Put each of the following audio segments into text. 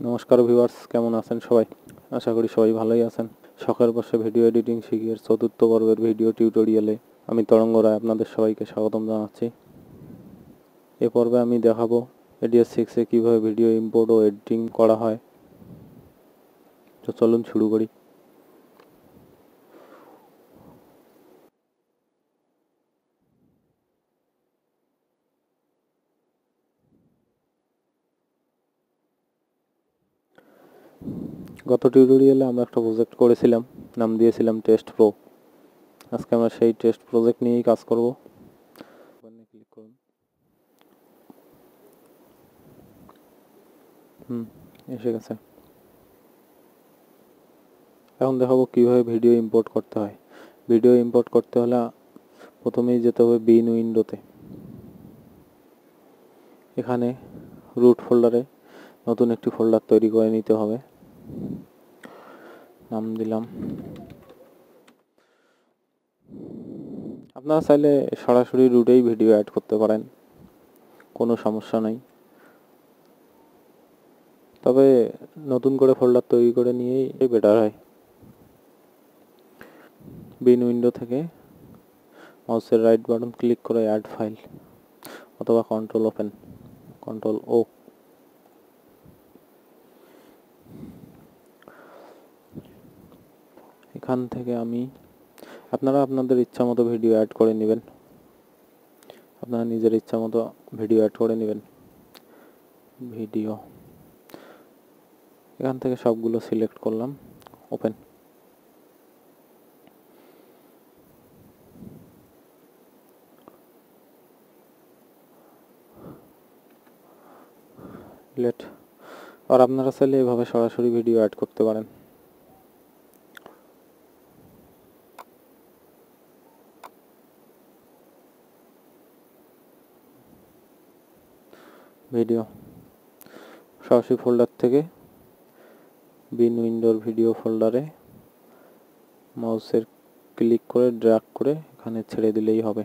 নমস্কার ভিউয়ার্স, কেমন আছেন সবাই? আশা করি সবাই ভালোই আছেন। শখের বসে ভিডিও এডিটিং শিখিয়ে চতুর্থ পর্বের ভিডিও টিউটোরিয়ালে আমি তরঙ্গ রায় আপনাদের সবাইকে স্বাগতম জানাচ্ছি। এ পর্বে আমি দেখাবো এডিএস সিক্সে কীভাবে ভিডিও ইম্পোর্ট ও এডিটিং করা হয়। তো চলুন শুরু করি। গত টিউটোরিয়ালে আমরা একটা প্রজেক্ট করেছিলাম, নাম দিয়েছিলাম টেস্ট প্রো আজকে আমরা সেই টেস্ট প্রজেক্ট নিয়েই কাজ করব। ক্লিক করুন। হুম, এসে গেছে। এখন দেখাবো কীভাবে ভিডিও ইম্পোর্ট করতে হয়। ভিডিও ইম্পোর্ট করতে হলে প্রথমেই যেতে হবে বিন উইন্ডোতে এখানে রুট ফোল্ডারে নতুন একটি ফোল্ডার তৈরি করে নিতে হবে। নাম দিলাম। আপনারা চাইলে সরাসরি রুটেই ভিডিও অ্যাড করতে পারেন। কোনো সমস্যা নেই। তবে নতুন করে ফোল্ডার তৈরি করে নিয়েই বেটার হয়। বিন উইন্ডো থেকে মাউসের রাইট বাটন ক্লিক করে অ্যাড ফাইল অথবা কন্ট্রোল ওপেন কন্ট্রোল ও এখান থেকে আমি আপনারা আপনাদের ইচ্ছা মতো ভিডিও অ্যাড করে নেবেন। আপনারা নিজের ইচ্ছা মতো ভিডিও অ্যাড করে নেবেন। ভিডিও এখান থেকে সবগুলো সিলেক্ট করলাম। ওপেন লেট আর আপনারা চাইলে এভাবে সরাসরি ভিডিও অ্যাড করতে পারেন। ভিডিও সরাসরি ফোল্ডার থেকে বিন উইন্ডোর ভিডিও ফোল্ডারে মাউসের ক্লিক করে ড্র্যাগ করে এখানে ছেড়ে দিলেই হবে।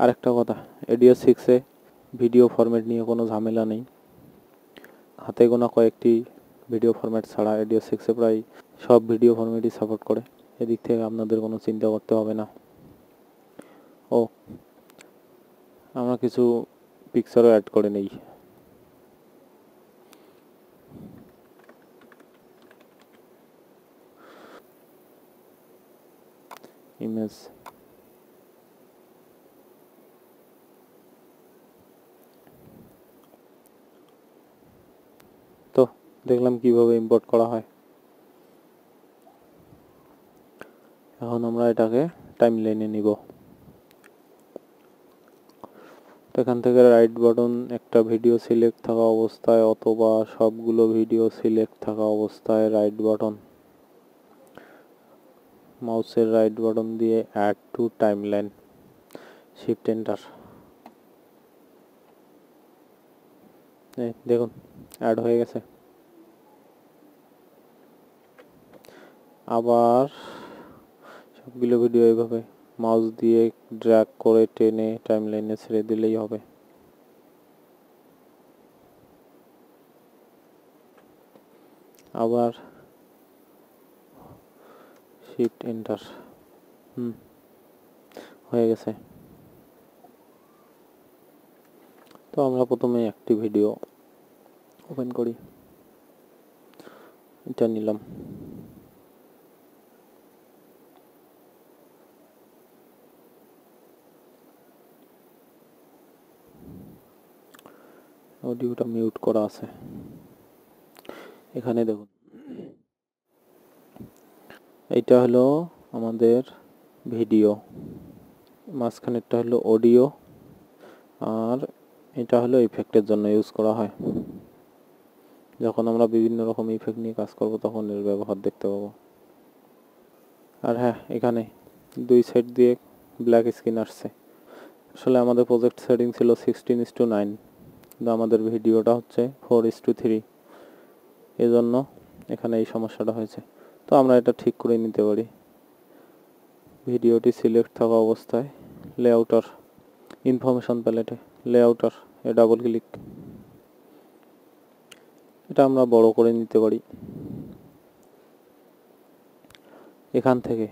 আরেকটা কথা এডিও সিক্সে ভিডিও ফরম্যাট নিয়ে কোনো ঝামেলা নেই। হাতে গোনা কয়েকটি ভিডিও ফরম্যাট ছাড়া এডিও সিক্সে প্রায় সব ভিডিও ফরম্যাটই সাপোর্ট করে। এদিক থেকে আপনাদের কোনো চিন্তা করতে হবে না। ও, আমরা কিছু পিকচারও অ্যাড করে নেই। ইমেজ তো, দেখলাম কীভাবে ইম্পোর্ট করা হয়। এখন আমরা এটাকে টাইম লাইনে নিব। এখান থেকে রাইট বাটন একটা ভিডিও সিলেক্ট থাকা অবস্থায় অথবা সবগুলো ভিডিও সিলেক্ট থাকা অবস্থায় রাইট বাটন মাউসের রাইট বাটন দিয়ে add to timeline shift enter দেখুন অ্যাড হয়ে গেছে। আবার সবগুলো ভিডিও এইভাবে মাউস দিয়ে ড্র্যাগ করে টেনে টাইমলাইনে ছেড়ে দিলেই হবে। আবার শিফট এন্টার। হুম, হয়ে গেছে। তো আমরা প্রথমে একটি ভিডিও ওপেন করি। এটা নিলাম। অডিওটা মিউট করা আছে। এখানে দেখুন। এটা হলো আমাদের ভিডিও। মাঝখানেরটা হলো অডিও। আর এটা হলো ইফেক্টের জন্য ইউজ করা হয়। যখন আমরা বিভিন্ন রকম ইফেক্ট নিয়ে কাজ করব, তখন এর ব্যবহার দেখতে পাবো। আর হ্যাঁ এখানে দুই সাইড দিয়ে ব্ল্যাক স্ক্রিন আসছে। আসলে আমাদের প্রজেক্ট সেটিং ছিল সিক্সটিন ইস টু নাইন কিন্তু আমাদের ভিডিওটা হচ্ছে ফোর ইস টু থ্রি এজন্য এখানে এই সমস্যাটা হয়েছে। তো আমরা এটা ঠিক করে নিতে পারি। ভিডিওটি সিলেক্ট থাকা অবস্থায় লেআউটার ইনফরমেশন প্যালেটে লেআউটার এ ডাবল ক্লিক এটা আমরা বড় করে নিতে পারি। এখান থেকে।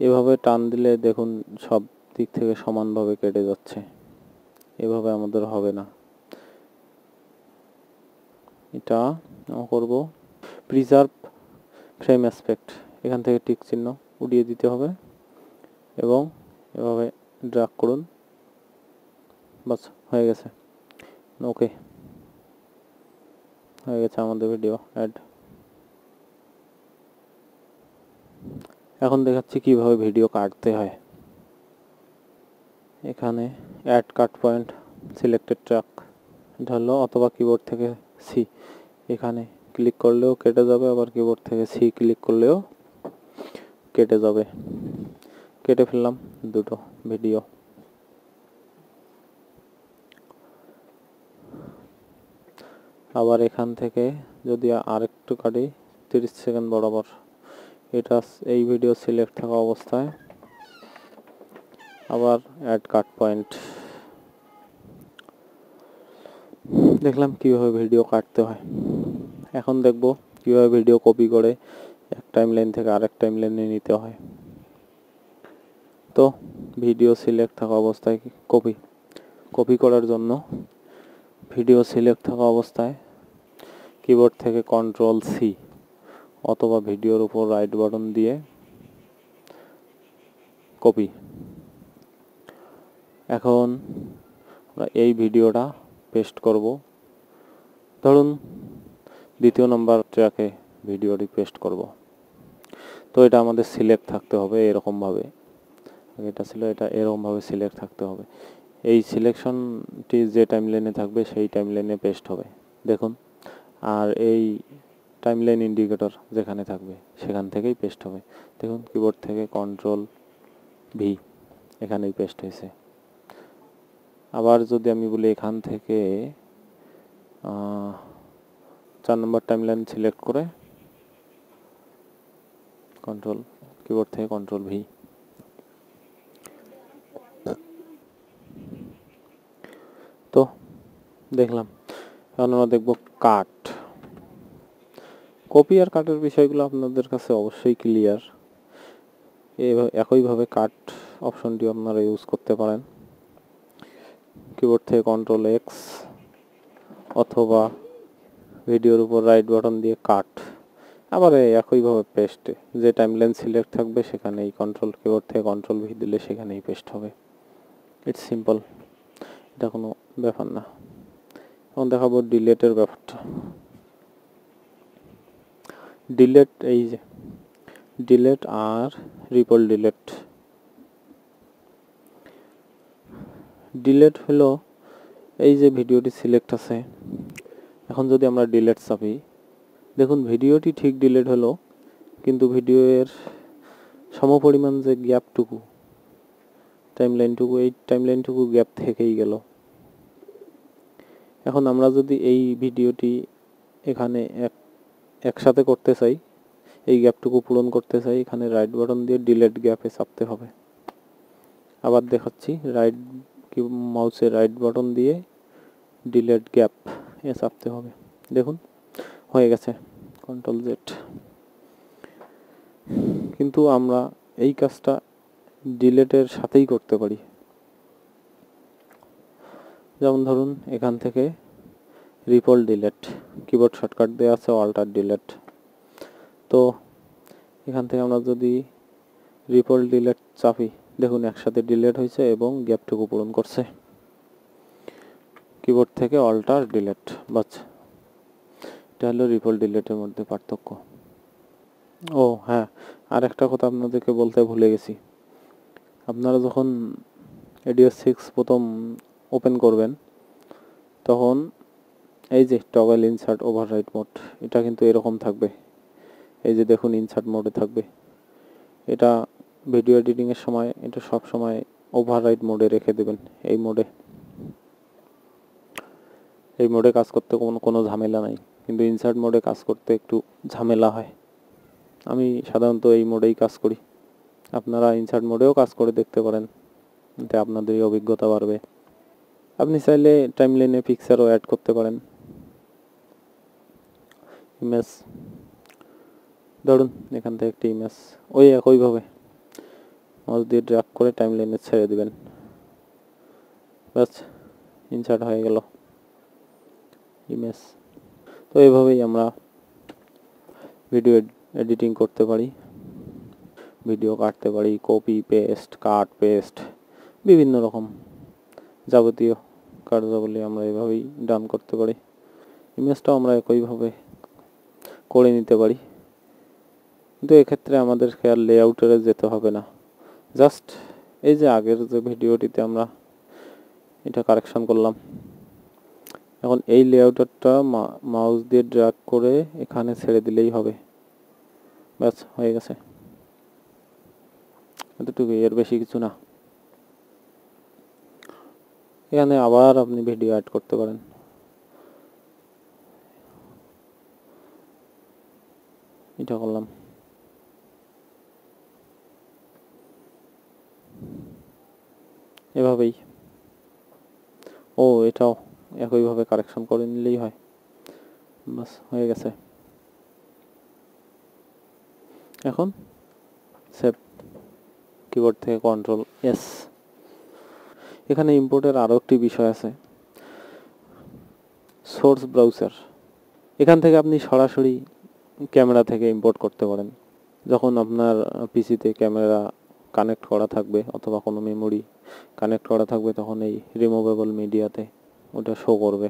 এভাবে টান দিলে দেখুন সব দিক থেকে সমানভাবে কেটে যাচ্ছে। এভাবে আমাদের হবে না। এটা করব। প্রিজার্ভ ফ্রেম অ্যাসপেক্ট এখান থেকে টিক চিহ্ন উড়িয়ে দিতে হবে এবং এভাবে ড্রাগ করুন। বাস, হয়ে গেছে। ওকে। হয়ে গেছে আমাদের ভিডিও অ্যাড এখন দেখাচ্ছি কীভাবে ভিডিও কাটতে হয়। এখানে add cut point selected track হলো অথবা কিবোর্ড থেকে সি এখানে ক্লিক করলেও কেটে যাবে, আবার কিবোর্ড থেকে সি ক্লিক করলেও কেটে যাবে। কেটে ফেললাম দুটো ভিডিও আবার এখান থেকে যদি আরেকটু কাটি, তিরিশ সেকেন্ড বরাবর। এটা এই ভিডিও সিলেক্ট থাকা অবস্থায় আবার অ্যাড কাট পয়েন্ট দেখলাম কীভাবে ভিডিও কাটতে হয়। এখন দেখব কীভাবে ভিডিও কপি করে এক টাইম লাইন থেকে আরেক টাইম লাইনে নিতে হয়। তো ভিডিও সিলেক্ট থাকা অবস্থায় কপি কপি করার জন্য ভিডিও সিলেক্ট থাকা অবস্থায় কিবোর্ড থেকে কন্ট্রোল সি অথবা ভিডিওর উপর রাইট বাটন দিয়ে কপি এখন এই ভিডিওটা পেস্ট করব। ধরুন, দ্বিতীয় নাম্বার ট্র্যাকে ভিডিওটি পেস্ট করব। তো এটা আমাদের সিলেক্ট থাকতে হবে এরকমভাবে। এটা ছিল, এটা এরকমভাবে সিলেক্ট থাকতে হবে। এই সিলেকশনটি যে টাইম লাইনে থাকবে, সেই টাইম লাইনে পেস্ট হবে। দেখুন, আর এই টাইম লাইন ইন্ডিকেটর যেখানে থাকবে, সেখান থেকেই পেস্ট হবে। দেখুন কিবোর্ড থেকে কন্ট্রোল ভি এখানেই পেস্ট হয়েছে। আবার যদি আমি বলি এখান থেকে চার নম্বর টাইম লাইন সিলেক্ট করে কন্ট্রোল কিবোর্ড থেকে কন্ট্রোল ভি তো দেখলাম, এখন আমরা দেখব কাট কপি আর কাটের বিষয়গুলো আপনাদের কাছে অবশ্যই ক্লিয়ার একইভাবে কাট অপশনটি আপনারা ইউজ করতে পারেন। কিবোর্ড থেকে কন্ট্রোল এক্স অথবা ভিডিওর উপর রাইট বাটন দিয়ে কাট আবার একইভাবে পেস্ট যে টাইমলাইন সিলেক্ট থাকবে সেখানে এই কন্ট্রোল কিবোর্ড থেকে কন্ট্রোল ভি দিলে সেখানেই পেস্ট হবে। ইটস সিম্পল এটা কোনো ব্যাপার না। এখন দেখাবো ডিলেটের ব্যাপারটা। ডিলেট এই যে ডিলেট আর রিপল ডিলেট ডিলেট হলো, এই যে ভিডিওটি সিলেক্ট আছে, এখন যদি আমরা ডিলেট চাপি, দেখুন ভিডিওটি ঠিক ডিলেট হলো, কিন্তু ভিডিওর সমপরিমাণ যে গ্যাপটুকু টাইমলাইনটুকু এই টাইমলাইনটুকু গ্যাপ থেকেই গেল। এখন আমরা যদি এই ভিডিওটি এখানে এক, একসাথে করতে চাই, এই গ্যাপটুকু পূরণ করতে চাই, এখানে রাইট বাটন দিয়ে ডিলেট গ্যাপে চাপতে হবে। আবার দেখাচ্ছি রাইট কি মাউসের রাইট বাটন দিয়ে ডিলেট গ্যাপ এ চাপতে হবে। দেখুন, হয়ে গেছে কন্ট্রোল জেড কিন্তু আমরা এই কাজটা ডিলেটের সাথেই করতে পারি। যেমন ধরুন, এখান থেকে রিপল ডিলেট কিবোর্ড শর্টকাট দেওয়া আছে অল্টার ডিলেট তো এখান থেকে আমরা যদি রিপল ডিলেট চাপি দেখুন, একসাথে ডিলেট হয়েছে এবং গ্যাপটুকু পূরণ করছে। কিবোর্ড থেকে অল্টার ডিলেট, বাস। এটা হলো রিপল ডিলেটের মধ্যে পার্থক্য। ও হ্যাঁ আর একটা কথা আপনাদেরকে বলতে ভুলে গেছি। আপনারা যখন এডিও সিক্স প্রথম ওপেন করবেন, তখন এই যে টগল ইনসার্ট ওভাররাইট মোড, এটা কিন্তু এরকম থাকবে। এই যে দেখুন, ইনসার্ট মোডে থাকবে। এটা ভিডিও এডিটিংয়ের সময় এটা সব সময় ওভাররাইট মোডে রেখে দেবেন, এই মোডে এই মোডে কাজ করতে কোনো কোনো ঝামেলা নাই, কিন্তু ইনসার্ট মোডে কাজ করতে একটু ঝামেলা হয়। আমি সাধারণত এই মোডেই কাজ করি। আপনারা ইনসার্ট মোডেও কাজ করে দেখতে পারেন, এতে আপনাদেরই অভিজ্ঞতা বাড়বে। আপনি চাইলে টাইমলাইনে পিকচারও অ্যাড করতে পারেন। ইমেজ ধরুন এখান থেকে একটি ইমেজ ওই একইভাবে। মাউস দিয়ে ড্রাগ করে টাইম লাইনে ছেড়ে দেবেন। ব্যাস ইনসার্ট হয়ে গেল। ইমেজ তো এইভাবেই আমরা ভিডিও এডিটিং করতে পারি। ভিডিও কাটতে পারি কপি পেস্ট কাট পেস্ট বিভিন্ন রকম যাবতীয় কার্যাবলী আমরা এভাবেই ডান করতে পারি। ইমেজটাও আমরা একইভাবে করে নিতে পারি। কিন্তু এক্ষেত্রে আমাদের খেয়াল লেআউটারে যেতে হবে না। জাস্ট এই যে আগের যে ভিডিওটিতে আমরা এটা কারেকশন করলাম। এখন এই লেআউটারটা মাউস দিয়ে ড্র্যাগ করে এখানে ছেড়ে দিলেই হবে। ব্যাস, হয়ে গেছে। এতটুকু এর বেশি কিছু না। এখানে আবার আপনি ভিডিও অ্যাড করতে পারেন। এটা করলাম। এভাবেই। ও, এটাও একইভাবে কারেকশন করে নিলেই হয়। বাস, হয়ে গেছে। এখন সেভ কিবোর্ড থেকে কন্ট্রোল এস। এখানে ইম্পোর্টের আরও একটি বিষয় আছে। Source browser. এখান থেকে আপনি সরাসরি ক্যামেরা থেকে ইম্পোর্ট করতে পারেন। যখন আপনার পিসিতে ক্যামেরা কানেক্ট করা থাকবে অথবা কোনো মেমোরি কানেক্ট করা থাকবে তখন এই রিমুভেবল মিডিয়াতে ওটা শো করবে।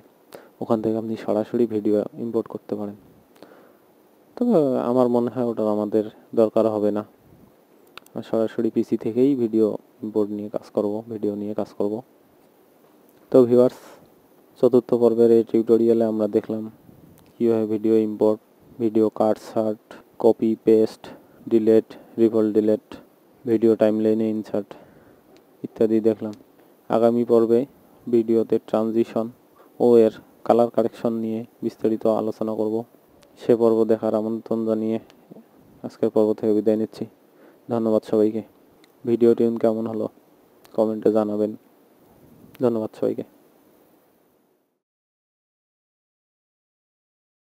ওখান থেকে আপনি সরাসরি ভিডিও ইম্পোর্ট করতে পারেন। তবে আমার মনে হয় ওটা আমাদের দরকার হবে না। সরাসরি পিসি থেকেই ভিডিও ইম্পোর্ট নিয়ে কাজ করব ভিডিও নিয়ে কাজ করব। তো ভিউয়ার্স চতুর্থ পর্বের এই টিউটোরিয়ালে আমরা দেখলাম কীভাবে ভিডিও ইম্পোর্ট ভিডিও কাট সার্ট কপি পেস্ট ডিলেট রিভল ডিলেট ভিডিও টাইমলাইনে ইনসার্ট ইত্যাদি দেখলাম। আগামী পর্বে ভিডিওতে ট্রানজিশন ও এর কালার কারেকশন নিয়ে বিস্তারিত আলোচনা করব। সে পর্ব দেখার আমন্ত্রণ জানিয়ে আজকের পর্ব থেকে বিদায় নিচ্ছি। ধন্যবাদ সবাইকে। ভিডিওটি কেমন হলো? কমেন্টে জানাবেন। ধন্যবাদ সবাইকে।